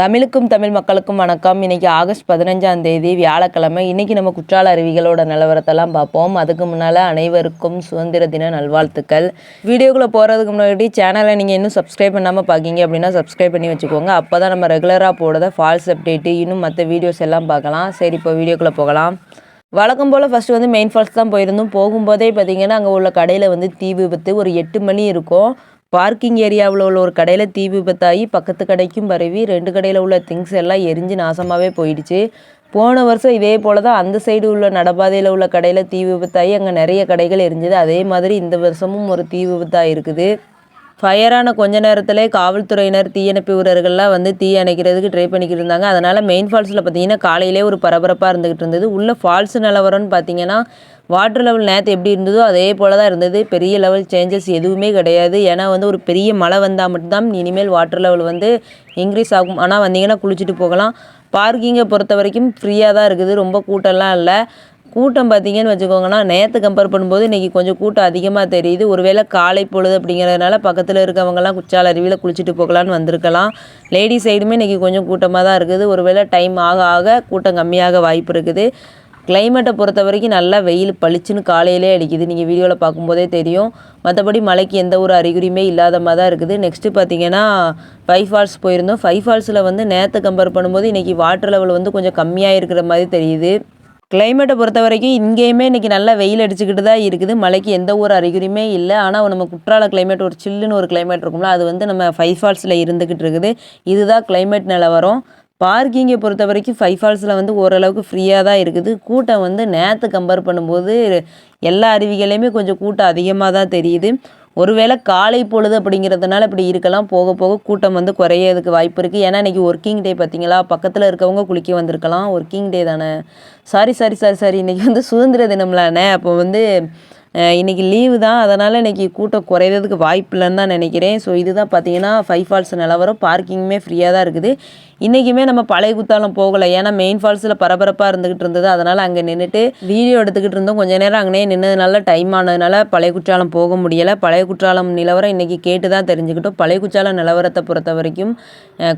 தமிழுக்கும் தமிழ் மக்களுக்கும் வணக்கம். இன்னைக்கு ஆகஸ்ட் பதினஞ்சாம் தேதி வியாழக்கிழமை. இன்னைக்கு நம்ம குற்றால அருவிகளோட நிலவரத்தெல்லாம் பார்ப்போம். அதுக்கு முன்னால் அனைவருக்கும் சுதந்திர தின நல்வாழ்த்துக்கள். வீடியோக்குள்ளே போகிறதுக்கு முன்னாடி சேனலை நீங்கள் இன்னும் சப்ஸ்கிரைப் பண்ணாமல் பார்க்கிங்க அப்படின்னா சப்ஸ்கிரைப் பண்ணி வச்சுக்கோங்க. அப்போ தான் நம்ம ரெகுலராக போடுறத ஃபால்ஸ் அப்டேட்டு இன்னும் மற்ற வீடியோஸ் எல்லாம் பார்க்கலாம். சரி இப்போ வீடியோக்குள்ளே போகலாம். வழக்கம் போல் ஃபஸ்ட்டு வந்து மெயின் ஃபால்ஸ் தான் போயிருந்தோம். போகும்போதே பார்த்திங்கன்னா அங்கே உள்ள கடையில் வந்து தீ விபத்து ஒரு எட்டு மணி இருக்கும். பார்க்கிங் ஏரியாவில் உள்ள ஒரு கடையில் தீ விபத்தாகி பக்கத்து கடைக்கும் பரவி ரெண்டு கடையில் உள்ள திங்ஸ் எல்லாம் எரிஞ்சு நாசமாகவே போயிடுச்சு. போன வருஷம் இதே போல் தான் அந்த சைடு உள்ள நடப்பாதையில் உள்ள கடையில் தீ விபத்தாகி அங்கே நிறைய கடைகள் எரிஞ்சுது. அதே மாதிரி இந்த வருஷமும் ஒரு தீ விபத்தாக இருக்குது. ஃபயரான கொஞ்ச நேரத்திலே காவல்துறையினர் தீயணைப்பு வீரர்கள்லாம் வந்து தீ அணைக்கிறதுக்கு ட்ரை பண்ணிக்கிட்டு இருந்தாங்க அதனால் மெயின் ஃபால்ஸில் பார்த்தீங்கன்னா காலையிலே ஒரு பரபரப்பாக இருந்துகிட்டு இருந்தது. உள்ள ஃபால்ஸ் நிலவரம்னு பார்த்தீங்கன்னா வாட்டர் லெவல் நேற்று எப்படி இருந்ததோ அதே போல் தான் இருந்தது. பெரிய லெவல் சேஞ்சஸ் எதுவுமே கிடையாது. ஏன்னா வந்து ஒரு பெரிய மழை வந்தால் மட்டும்தான் இனிமேல் வாட்டர் லெவல் வந்து இன்க்ரீஸ் ஆகும். ஆனால் வந்தீங்கன்னா குளிச்சுட்டு போகலாம். பார்க்கிங்கை பொறுத்த வரைக்கும் ஃப்ரீயாக தான் இருக்குது. ரொம்ப கூட்டம்லாம் இல்லை. கூட்டம் பார்த்தீங்கன்னு வச்சுக்கோங்கன்னா நேற்று கம்பேர் பண்ணும்போது இன்றைக்கி கொஞ்சம் கூட்டம் அதிகமாக தெரியுது. ஒருவேளை காலை பொழுது அப்படிங்கிறதுனால பக்கத்தில் இருக்கவங்கலாம் குச்சால அருவியில் குளிச்சுட்டு போகலான்னு வந்திருக்கலாம். லேடிஸ் சைடுமே இன்றைக்கி கொஞ்சம் கூட்டமாக தான் இருக்குது. ஒருவேளை டைம் ஆக ஆக கூட்டம் கம்மியாக வாய்ப்பு இருக்குது. கிளைமேட்டை பொறுத்த வரைக்கும் நல்லா வெயில் பளிச்சுன்னு காலையிலே அடிக்குது. நீங்கள் வீடியோவில் பார்க்கும்போதே தெரியும். மற்றபடி மழைக்கு எந்த ஒரு அறிகுறியுமே இல்லாத மாதிரி தான் இருக்குது. நெக்ஸ்ட்டு பார்த்தீங்கன்னா ஃபைவ் ஃபால்ஸ் போயிருந்தோம். ஃபைவ் ஃபால்ஸில் வந்து நேற்று கம்பேர் பண்ணும்போது இன்றைக்கி வாட்டர் லெவல் வந்து கொஞ்சம் கம்மியாக இருக்கிற மாதிரி தெரியுது. கிளைமேட்டை பொறுத்த வரைக்கும் இங்கேயுமே இன்றைக்கி நல்லா வெயில் அடிச்சுக்கிட்டு தான் இருக்குது. மழைக்கு எந்த ஒரு அறிகுறியுமே இல்லை. ஆனால் நம்ம குற்றால கிளைமேட் ஒரு சில்லுன்னு ஒரு கிளைமேட் இருக்கும்ல அது வந்து நம்ம ஃபைவ் ஃபால்ஸில் இருந்துக்கிட்டு இருக்குது. இதுதான் கிளைமேட் நிலவரம் பார்க்கிங்கை பொறுத்த வரைக்கும் ஃபைவ் ஃபால்ஸில் வந்து ஓரளவுக்கு ஃப்ரீயாக தான் இருக்குது. கூட்டம் வந்து நேற்று கம்பேர் பண்ணும்போது எல்லா அருவிகளையுமே கொஞ்சம் கூட்டம் அதிகமாக தான் தெரியுது. ஒருவேளை காலை பொழுது அப்படிங்கிறதுனால இப்படி இருக்கலாம் போக போக கூட்டம் வந்து குறையிறதுக்கு வாய்ப்பு இருக்குது ஏன்னா இன்றைக்கி ஒர்க்கிங் டே பார்த்தீங்களா பக்கத்தில் இருக்கவங்க குளிக்க வந்திருக்கலாம். ஒர்க்கிங் டே தானே. சாரி சாரி சாரி சாரி இன்றைக்கி வந்து சுதந்திர தினம்லானே. அப்போ வந்து இன்றைக்கி லீவு தான். அதனால் இன்றைக்கி கூட்டம் குறையிறதுக்கு வாய்ப்பு இல்லைன்னு தான் நினைக்கிறேன். ஸோ இதுதான் பார்த்தீங்கன்னா ஃபைவ் ஃபால்ஸ் நிலவரம் பார்க்கிங்குமே ஃப்ரீயாக தான் இருக்குது. இன்றைக்குமே நம்ம பழைய குத்தாலம் போகலை. ஏன்னா மெயின் ஃபால்ஸில் பரபரப்பாக இருந்துக்கிட்டு இருந்தது. அதனால் அங்கே நின்றுட்டு வீடியோ எடுத்துக்கிட்டு இருந்தோம். கொஞ்சம் நேரம் அங்கேயே நின்றதுனால டைம் ஆனதுனால பழைய குற்றாலம் போக முடியலை. பழைய குற்றாலம் நிலவரம் இன்றைக்கி கேட்டு தான் தெரிஞ்சுக்கிட்டோம். பழைய குற்றாலம் நிலவரத்தை பொறுத்த வரைக்கும்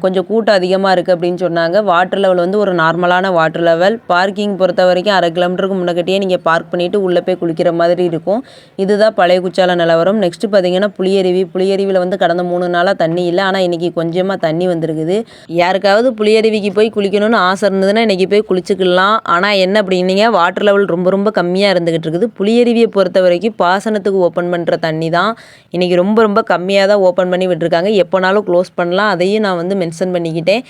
கொஞ்சம் கூட்டம் அதிகமாக இருக்குது அப்படின்னு சொன்னாங்க. வாட்டர் லெவல் வந்து ஒரு நார்மலான வாட்டர் லெவல் பார்க்கிங் பொறுத்த வரைக்கும் அரை கிலோமீட்டருக்கு முன்னக்கட்டியே நீங்கள் பார்க் பண்ணிவிட்டு உள்ளே போய் குளிக்கிற மாதிரி இருக்கும். இதுதான் பழைய குச்சால நிலவரம் நெக்ஸ்ட்டு பார்த்தீங்கன்னா புளியருவி. புளியருவியில் வந்து கடந்த மூணு நாளாக தண்ணி இல்லை. ஆனால் இன்றைக்கி கொஞ்சமாக தண்ணி வந்திருக்குது. யாருக்காவது யாருக்காவது புளியருவிக்கு போய் குளிக்கணும்னு ஆசை இருந்ததுன்னா இன்றைக்கி போய் குளிச்சுக்கலாம். ஆனால் என்ன அப்படின்னீங்க வாட்டர் லெவல் ரொம்ப ரொம்ப கம்மியாக இருந்துக்கிட்டு இருக்குது. புளியருவியை பொறுத்த வரைக்கும் பாசனத்துக்கு ஓப்பன் பண்ணுற தண்ணி தான். இன்றைக்கி ரொம்ப ரொம்ப கம்மியாக தான் ஓப்பன் பண்ணி விட்டுருக்காங்க. எப்போனாலும் க்ளோஸ் பண்ணலாம். அதையும் நான் வந்து மென்ஷன் பண்ணிக்கிட்டேன்.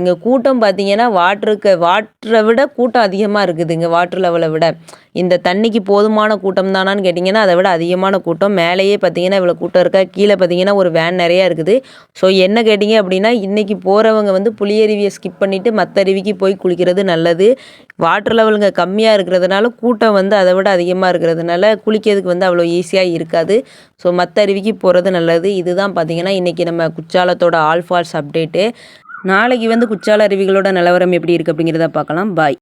இங்கே கூட்டம் பார்த்தீங்கன்னா வாட்டருக்கு வாட்டரை விட கூட்டம் அதிகமாக இருக்குது இங்கே வாட்டர் லெவலை விட. இந்த தண்ணிக்கு போதுமான கூட்டம் தானான்னு கேட்டிங்கன்னா அதை விட அதிகமான கூட்டம். மேலேயே பார்த்தீங்கன்னா இவ்வளோ கூட்டம் இருக்கா? கீழே பார்த்தீங்கன்னா ஒரு வேன் நிறையா இருக்குது. ஸோ என்ன கேட்டிங்க அப்படின்னா இன்றைக்கி போகிறவங்க வந்து புளியருவியை ஸ்கிப் பண்ணிவிட்டு மற்ற அருவிக்கு போய் குளிக்கிறது நல்லது. வாட்டர் லெவலுங்க கம்மியாக இருக்கிறதுனால கூட்டம் வந்து அதை விட அதிகமாக இருக்கிறதுனால குளிக்கிறதுக்கு வந்து அவ்வளோ ஈஸியாக இருக்காது. ஸோ மற்ற அருவிக்கு போகிறது நல்லது. இதுதான் பார்த்திங்கன்னா இன்றைக்கி நம்ம குற்றாலத்தோட ஆல் ஃபால்ஸ் அப்டேட்டு நாளைக்கு வந்து குற்றால அருவிகளோட நிலவரம் எப்படி இருக்குது அப்படிங்கிறத பார்க்கலாம். பாய்